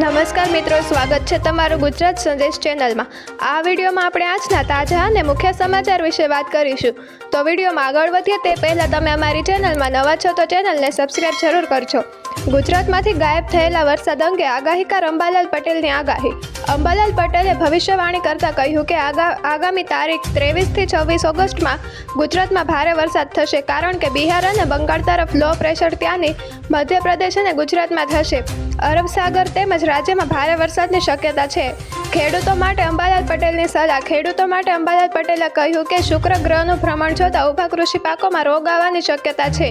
નમસ્કાર મિત્રો, સ્વાગત છે તમારું ગુજરાત સંદેશ ચેનલમાં. આ વિડીયોમાં આપણે આજના તાજા અને મુખ્ય સમાચાર વિશે વાત કરીશું. તો વિડીયોમાં આગળ વધીએ તે પહેલાં તમે અમારી ચેનલમાં નવા છો તો ચેનલને સબસ્ક્રાઇબ જરૂર કરજો. ગુજરાતમાંથી ગાયબ થયેલા વરસાદ અંગે આગાહીકાર અંબાલાલ પટેલની આગાહી. અંબાલાલ પટેલે ભવિષ્યવાણી કરતાં કહ્યું કે આગા, આગામી તારીખ ત્રેવીસથી છવ્વીસ ઓગસ્ટમાં ગુજરાતમાં ભારે વરસાદ થશે કારણ કે બિહાર અને બંગાળ તરફ લો પ્રેશર ત્યાંની મધ્યપ્રદેશ અને ગુજરાતમાં થશે. અરબ સાગર તેમજ રાજ્યમાં ભારે વરસાદની શક્યતા છે. ખેડૂતો માટે અંબાલાલ પટેલની સલાહ. ખેડૂતો માટે અંબાલાલ પટેલે કહ્યું કે શુક્ર ગ્રહનું ભ્રમણ જોતા ઊભા કૃષિ પાકોમાં રોગ આવવાની શક્યતા છે.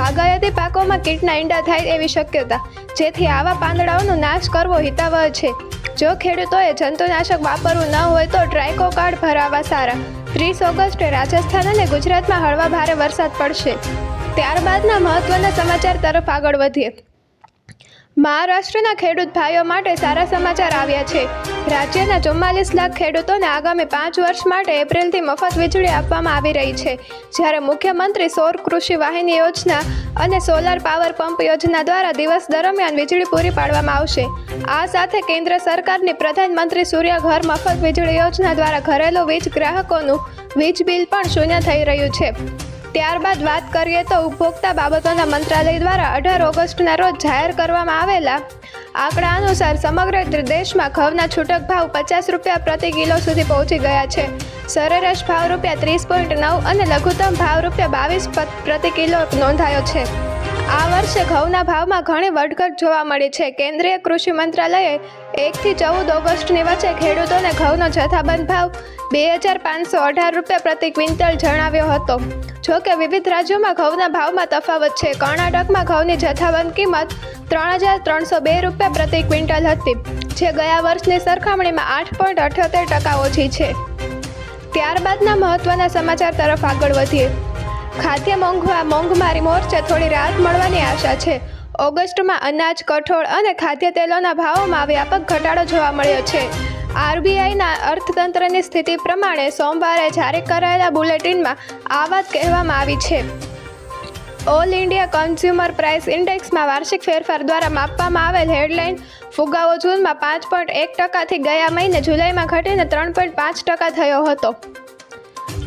બાગાયતી પાકોમાં કીટના ઈંડા થાય એવી શક્યતા. જેથી આવા પાંદડાઓનો નાશ કરવો હિતાવહ છે. જો ખેડૂતોએ જંતુનાશક વાપરવું ન હોય તો ટ્રાયકો કાર્ડ ભરાવવા સારા. ત્રીસ ઓગસ્ટે રાજસ્થાન અને ગુજરાતમાં હળવા ભારે વરસાદ પડશે. ત્યારબાદના મહત્વના સમાચાર તરફ આગળ વધીએ. મહારાષ્ટ્રના ખેડૂત ભાઈઓ માટે સારા સમાચાર આવ્યા છે. રાજ્યના ચુમ્માલીસ લાખ ખેડૂતોને આગામી પાંચ વર્ષ માટે એપ્રિલથી મફત વીજળી આપવામાં આવી રહી છે. જ્યારે મુખ્યમંત્રી સૌર કૃષિ વાહિની યોજના અને સોલાર પાવર પંપ યોજના દ્વારા દિવસ દરમિયાન વીજળી પૂરી પાડવામાં આવશે. આ સાથે કેન્દ્ર સરકારની પ્રધાનમંત્રી સૂર્ય ઘર મફત વીજળી યોજના દ્વારા ઘરેલું વીજ ગ્રાહકોનું વીજ બિલ પણ શૂન્ય થઈ રહ્યું છે. ત્યારબાદ વાત કરીએ તો ઉપભોક્તા બાબતોના મંત્રાલય દ્વારા અઢાર ઓગસ્ટના રોજ જાહેર કરવામાં આવેલા આંકડા અનુસાર સમગ્ર દેશમાં ઘઉંના છૂટક ભાવ પચાસ રૂપિયા પ્રતિ કિલો સુધી પહોંચી ગયા છે. સરેરાશ ભાવ રૂપિયા ત્રીસ પોઈન્ટ નવ અને લઘુત્તમ ભાવ રૂપિયા બાવીસ પ્રતિ કિલો નોંધાયો છે. આ વર્ષે ઘઉંના ભાવમાં ઘણી વધઘટ જોવા મળી છે. કેન્દ્રીય કૃષિ મંત્રાલયે એકથી ચૌદ ઓગસ્ટની વચ્ચે ખેડૂતોને ઘઉંનો જથ્થાબંધ ભાવ બે હજાર પાંચસો અઢાર રૂપિયા પ્રતિ ક્વિન્ટલ જણાવ્યો હતો. જો કે વિવિધ રાજ્યોમાં ઘઉંના ભાવમાં તફાવત છે. કર્ણાટકમાં ઘઉંની જથ્થાબંધ કિંમત ત્રણ હજાર ત્રણસો બે રૂપિયા પ્રતિ ક્વિન્ટલ હતી, જે ગયા વર્ષની સરખામણીમાં આઠ પોઈન્ટ અઠ્યોતેર ટકા ઓછી છે. ત્યારબાદના મહત્વના સમાચાર તરફ આગળ વધીએ. ખાદ્ય મોંઘવા મોંઘમારી મોરચે થોડી રાહત મળવાની આશા છે. ઓગસ્ટમાં અનાજ, કઠોળ અને ખાદ્ય તેલોના ભાવોમાં વ્યાપક ઘટાડો જોવા મળ્યો છે. આરબીઆઈના અર્થતંત્રની સ્થિતિ પ્રમાણે સોમવારે જારી કરાયેલા બુલેટિનમાં આ વાત કહેવામાં આવી છે. ઓલ ઇન્ડિયા કન્ઝ્યુમર પ્રાઇસ ઇન્ડેક્સમાં વાર્ષિક ફેરફાર દ્વારા માપવામાં આવેલ હેડલાઇન ફુગાવો જૂનમાં પાંચ પોઈન્ટ એક ટકાથી ગયા મહિને જુલાઈમાં ઘટીને ત્રણ પોઈન્ટ પાંચ ટકા થયો હતો.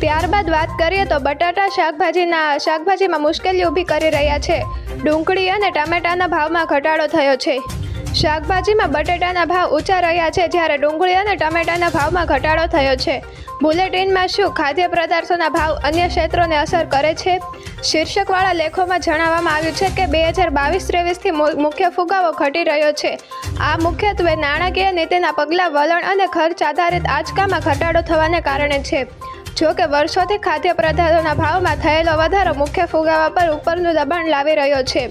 ત્યારબાદ વાત કરીએ તો બટાટા શાકભાજીના, શાકભાજીમાં મુશ્કેલી ઊભી કરી રહ્યા છે. ડુંગળી અને ટામેટાના ભાવમાં ઘટાડો થયો છે. શાકભાજીમાં બટેટાના ભાવ ઊંચા રહ્યા છે જ્યારે ડુંગળી અને ટમેટાના ભાવમાં ઘટાડો થયો છે. બુલેટિનમાં શું ખાદ્ય પદાર્થોના ભાવ અન્ય ક્ષેત્રોને અસર કરે છે? શીર્ષકવાળા લેખોમાં જણાવવામાં આવ્યું છે કે બે હજાર બાવીસ ત્રેવીસથી મુખ્ય ફુગાવો ઘટી રહ્યો છે. આ મુખ્યત્વે નાણાકીય નીતિના પગલાં વલણ અને ખર્ચ આધારિત આંચકામાં ઘટાડો થવાને કારણે છે. જો કે વર્ષોથી ખાદ્ય પદાર્થોના ભાવમાં થયેલો વધારો મુખ્ય ફુગાવા પર ઉપરનું દબાણ લાવી રહ્યો છે.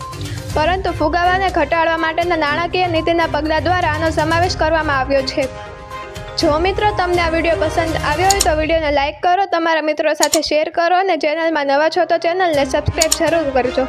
પરંતુ ફુગાવાને ઘટાડવા માટેના નાણાકીય નીતિના પગલાં દ્વારા આનો સમાવેશ કરવામાં આવ્યો છે. જો મિત્રો તમને આ વીડિયો પસંદ આવ્યો હોય તો વિડીયોને લાઇક કરો, તમારા મિત્રો સાથે શેર કરો અને ચેનલમાં નવા છો તો ચેનલને સબસ્ક્રાઈબ જરૂર કરજો.